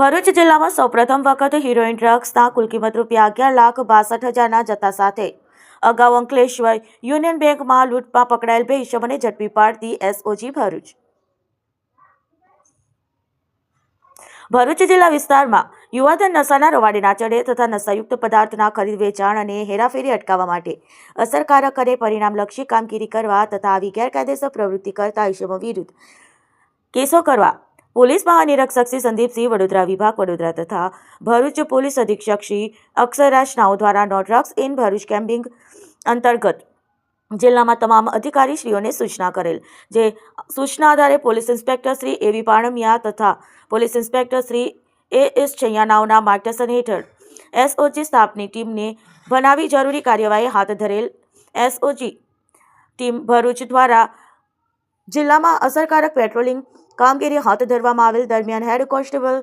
ભરૂચ જિલ્લામાં સૌપ્રથમ વખત હિરોઈન ડ્રગ્સના કુલ કિંમત રૂપિયા અગિયાર લાખ બાસઠ હજારના જથ્થા સાથે. અગાઉ અંકલેશ્વર યુનિયન બેંકમાં લૂંટમાં પકડાયેલ બે ઇસમોને ઝડપી પાડતી એસઓજી ભરૂચ. ભરૂચ જિલ્લા વિસ્તારમાં યુવાધન નશાના રવાડે ના ચડે તથા નશાયુક્ત પદાર્થના ખરીદ, વેચાણ અને હેરાફેરી અટકાવવા માટે અસરકારક અને પરિણામલક્ષી કામગીરી કરવા તથા આવી ગેરકાયદેસર પ્રવૃત્તિ કરતા ઇસમો વિરુદ્ધ કેસો કરવા પોલીસ મહાનિરીક્ષક શ્રી સંદીપસિંહ વડોદરા વિભાગ વડોદરા તથા ભરૂચ પોલીસ અધિક્ષક શ્રી અક્ષરાજ નાઓ દ્વારા no drugs in Bharuch campaign અંતર્ગત જિલ્લામાં તમામ અધિકારીશ્રીઓને સૂચના કરેલ. જે સૂચના આધારે police inspector Shri A V Panmiya તથા police inspector Shri A S છૈયાનાઓના માર્ગદર્શન હેઠળ એસઓજી સ્ટાફની ટીમને બનાવી જરૂરી કાર્યવાહી હાથ ધરેલ. એસઓજી ટીમ ભરૂચ દ્વારા જિલ્લામાં અસરકારક પેટ્રોલિંગ કામગીરી હાથ ધરવામાં આવેલ દરમિયાન હેડ કોન્સ્ટેબલ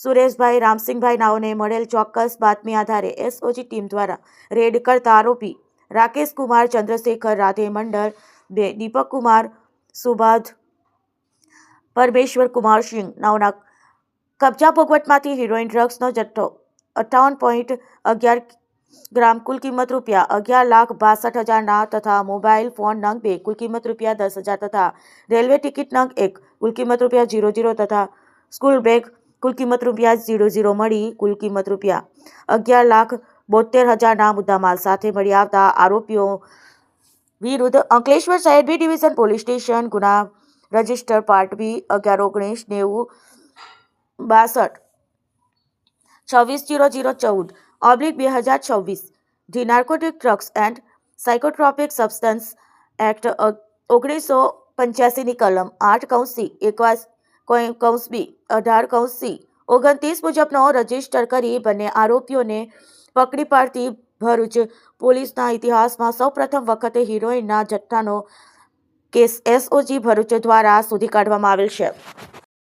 સુરેશભાઈ, રામસિંહભાઈ નાઓને મળેલ ચોક્કસ બાતમી આધારે એસઓજી ટીમ દ્વારા રેડ કરતા આરોપી રાકેશ કુમાર, ચંદ્રશેખર રાધે મંડળ, બે દીપક કુમાર સુભાધ પરમેશ્વર કુમાર સિંહ નાઓના કબજા ભોગવટમાંથી હિરોઈન ડ્રગ્સનો જથ્થો અઠ્ઠાવન પોઈન્ટ અગિયાર ગ્રામ કુલ કિંમત રૂપિયા અગિયાર લાખ બાસઠ હજારના તથા મોબાઈલ ફોન નંગ બે, કુલ કિંમત રૂપિયા દસ હજાર તથા રેલવે ટિકિટ નંગ એક, કુલ કિંમત રૂપિયા જીરો જીરો તથા સ્કૂલ બેગ, કુલ કિંમત રૂપિયા ઝીરો ઝીરો મળી, કુલ કિંમત રૂપિયા અગિયાર લાખ બોતેર હજારના મુદ્દામાલ સાથે મળી આવતા આરોપીઓ વિરુદ્ધ અંકલેશ્વર શહેર બી ડિવિઝન પોલીસ સ્ટેશન, ગુના રજિસ્ટર પાર્ટ બી, અગિયાર ઓગણીસ નેવું બાસઠ, છવ્વીસ જીરો જીરો ચૌદ ઓબ્લિક બે હજાર છવ્વીસ. The narcotic drugs and psychotropic substance act ઓગણીસો પંચ્યાસીની કલમ આઠ કૌંસ એકવાસ કૌંસ બી, અઢાર કૌંસ ઓગણત્રીસ મુજબનો રજિસ્ટર કરી બંને આરોપીઓને પકડી પાડતી ભરૂચ પોલીસના ઇતિહાસમાં સૌપ્રથમ વખતે હિરોઈનના જથ્થાનો કેસ એસઓજી ભરૂચ દ્વારા શોધી કાઢવામાં આવેલ છે.